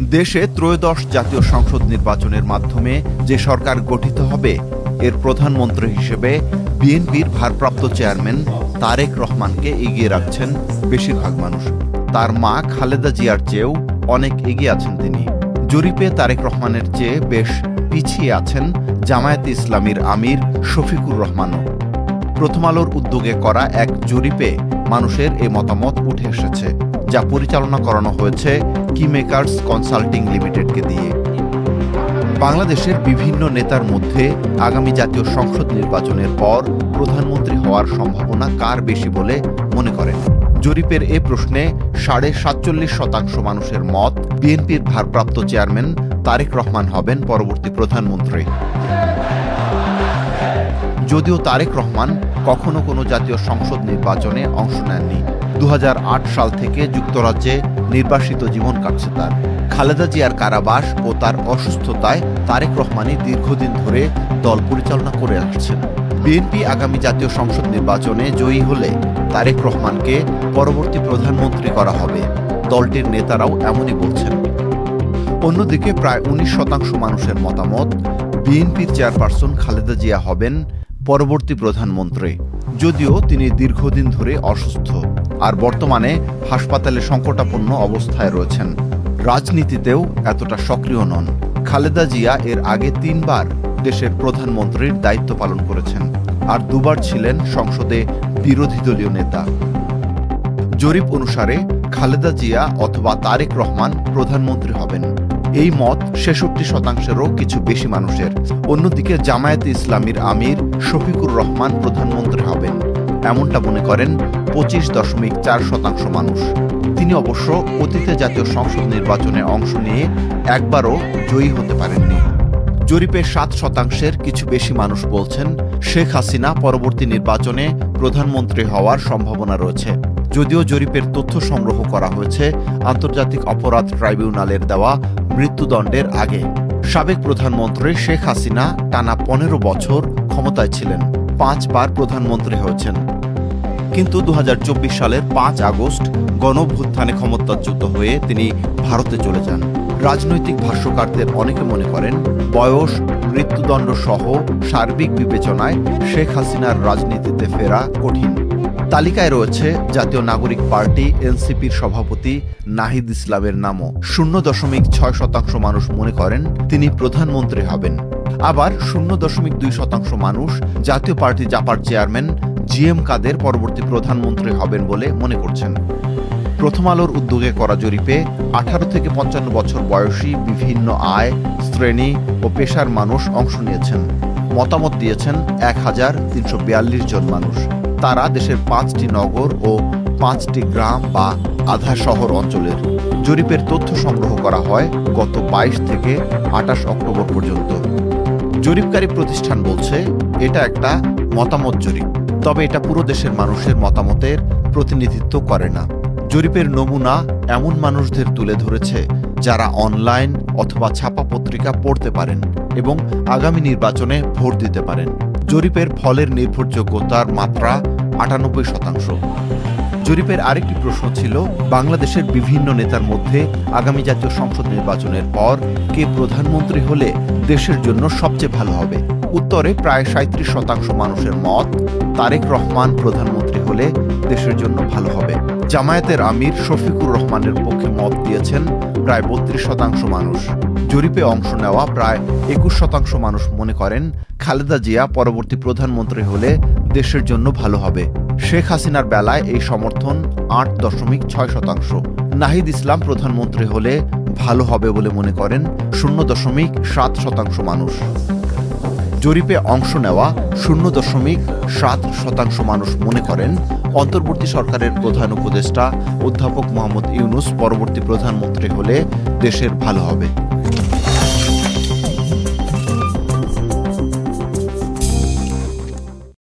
দেশে ত্রয়োদশ জাতীয় সংসদ নির্বাচনের মাধ্যমে যে সরকার গঠিত হবে, এর প্রধানমন্ত্রী হিসেবে বিএনপির ভারপ্রাপ্ত চেয়ারম্যান তারেক রহমানকে এগিয়ে রাখছেন বেশিরভাগ মানুষ। তার মা খালেদা জিয়ার চেয়েও অনেক এগিয়ে আছেন তিনি। জরিপে তারেক রহমানের চেয়ে বেশ পিছিয়ে আছেন জামায়াতে ইসলামীর আমির শফিকুর রহমানও। প্রথম আলোর উদ্যোগে করা এক জরিপে মানুষের এই মতামত উঠে এসেছে, যা পরিচালনা করানো হয়েছে কি মেকার্স কনসাল্টিং লিমিটেডকে দিয়ে বাংলাদেশের বিভিন্ন নেতার মধ্যে আগামী জাতীয় সংসদ নির্বাচনের পর প্রধানমন্ত্রী হওয়ার সম্ভাবনা কার বেশি বলে মনে করেন? জরিপের এ প্রশ্নে সাড়ে সাতচল্লিশ শতাংশ মানুষের মত বিএনপির ভারপ্রাপ্ত চেয়ারম্যান তারেক রহমান হবেন পরবর্তী প্রধানমন্ত্রী। যদিও তারেক রহমান কখনো কোনো জাতীয় সংসদ নির্বাচনে অংশ নেননি। দু হাজার আট সাল থেকে যুক্তরাজ্যে নির্বাসিত জীবন কাটছে তার। খালেদা জিয়ার কারাবাস ও তার অসুস্থতায় তারেক রহমানই দীর্ঘদিন ধরে দল পরিচালনা করে আসছেন। বিএনপি আগামী জাতীয় সংসদ নির্বাচনে জয়ী হলে তারেক রহমানকে পরবর্তী প্রধানমন্ত্রী করা হবে। দলটির নেতারাও এমনই বলছেন। অন্যদিকে প্রায় উনিশ শতাংশ মানুষের মতামত, বিএনপির চেয়ারপারসন খালেদা জিয়া হবেন পরবর্তী প্রধানমন্ত্রী। যদিও তিনি দীর্ঘদিন ধরে অসুস্থ, আর বর্তমানে হাসপাতালে সংকটাপন্ন অবস্থায় রয়েছেন। রাজনীতিতেও এতটা সক্রিয় নন। খালেদা জিয়া এর আগে তিনবার দেশের প্রধানমন্ত্রীর দায়িত্ব পালন করেছেন, আর দুবার ছিলেন সংসদে বিরোধী দলীয় নেতা। জরিপ অনুসারে খালেদা জিয়া অথবা তারেক রহমান প্রধানমন্ত্রী হবেন। এই মত ছেষট্টি শতাংশেরও কিছু বেশি মানুষের। অন্যদিকে জামায়াতে ইসলামীর আমির শফিকুর রহমান প্রধানমন্ত্রী হবেন। এমনটা মনে করেন পঁচিশ দশমিক চার শতাংশ মানুষ। তিনি অবশ্য অতীতে জাতীয় সংসদ নির্বাচনে অংশ নিয়ে একবারও জয়ী হতে পারেননি। জরিপে সাত শতাংশের কিছু বেশি মানুষ বলছেন, শেখ হাসিনা পরবর্তী নির্বাচনে প্রধানমন্ত্রী হওয়ার সম্ভাবনা রয়েছে। যদিও জরিপের তথ্য সংগ্রহ করা হয়েছে, আন্তর্জাতিক অপরাধ ট্রাইব্যুনালের দেওয়া মৃত্যুদণ্ডের আগে সাবেক প্রধানমন্ত্রী শেখ হাসিনা টানা পনেরো বছর ক্ষমতায় ছিলেন, পাঁচবার প্রধানমন্ত্রী হয়েছেন। কিন্তু দু হাজার চব্বিশ সালের পাঁচ আগস্ট গণভ্যুত্থানে ক্ষমতাচ্যুত হয়ে তিনি ভারতে চলে যান। রাজনৈতিক ভাষ্যকারদের অনেকে মনে করেন, বয়স, মৃত্যুদণ্ড সহ সার্বিক বিবেচনায় শেখ হাসিনার রাজনীতিতে ফেরা কঠিন। তালিকায় রয়েছে জাতীয় নাগরিক পার্টি, এনসিপির সভাপতি নাহিদ ইসলামের নামও। শূন্য দশমিক ছয় শতাংশ মানুষ মনে করেন তিনি প্রধানমন্ত্রী হবেন। আবার শূন্য দশমিক দুই শতাংশ মানুষ জাতীয় পার্টি জাপার চেয়ারম্যান জি এম কাদের পরবর্তী প্রধানমন্ত্রী হবেন বলে মনে করছেন। প্রথম আলোর উদ্যোগে করা জরিপে আঠারো থেকে পঞ্চান্ন বছর বয়সী বিভিন্ন আয়, শ্রেণি ও পেশার মানুষ অংশ নিয়েছেন। মতামত দিয়েছেন এক হাজার তিনশো বিয়াল্লিশ জন মানুষ। তারা দেশের পাঁচটি নগর ও পাঁচটি গ্রাম বা আধা শহর অঞ্চলের জরিপের তথ্য সংগ্রহ করা হয় গত বাইশ থেকে আটাশ অক্টোবর পর্যন্ত। জরিপকারী প্রতিষ্ঠান বলছে, এটা একটা মতামত জরিপ, তবে এটা পুরো দেশের মানুষের মতামতের প্রতিনিধিত্ব করে না। জরিপের নমুনা এমন মানুষদের তুলে ধরেছে যারা অনলাইন অথবা ছাপা পত্রিকা পড়তে পারেন এবং আগামী নির্বাচনে ভোট দিতে পারেন। জরিপের ফলের নির্ভরযোগ্যতার মাত্রা আটানব্বই শতাংশ। জরিপের আরেকটি প্রশ্ন ছিল, বাংলাদেশের বিভিন্ন নেতার মধ্যে আগামী জাতীয় সংসদ নির্বাচনের পর কে প্রধানমন্ত্রী হলে দেশের জন্য সবচেয়ে ভালো হবে? উত্তরে প্রায় সাঁত্রিশ শতাংশ মানুষের মত, তারেক রহমান প্রধানমন্ত্রী হলে দেশের জন্য ভালো হবে। জামায়াতের আমির শফিকুর রহমানের পক্ষে মত দিয়েছেন প্রায় বত্রিশ শতাংশ মানুষ। জরিপে অংশ নেওয়া প্রায় একুশ শতাংশ মানুষ মনে করেন খালেদা জিয়া পরবর্তী প্রধানমন্ত্রী হলে দেশের জন্য ভালো হবে। শেখ হাসিনার বেলায় এই সমর্থন আট দশমিক ছয় শতাংশ। নাহিদ ইসলাম প্রধানমন্ত্রী হলে ভালো হবে বলে মনে করেন শূন্য দশমিক সাত শতাংশ মানুষ। জরিপে অংশ নেওয়া শূন্য দশমিক সাত শতাংশ মানুষ মনে করেন অন্তর্বর্তী সরকারের প্রধান উপদেষ্টা অধ্যাপক মোহাম্মদ ইউনুস পরবর্তী প্রধানমন্ত্রী হলে দেশের ভালো হবে।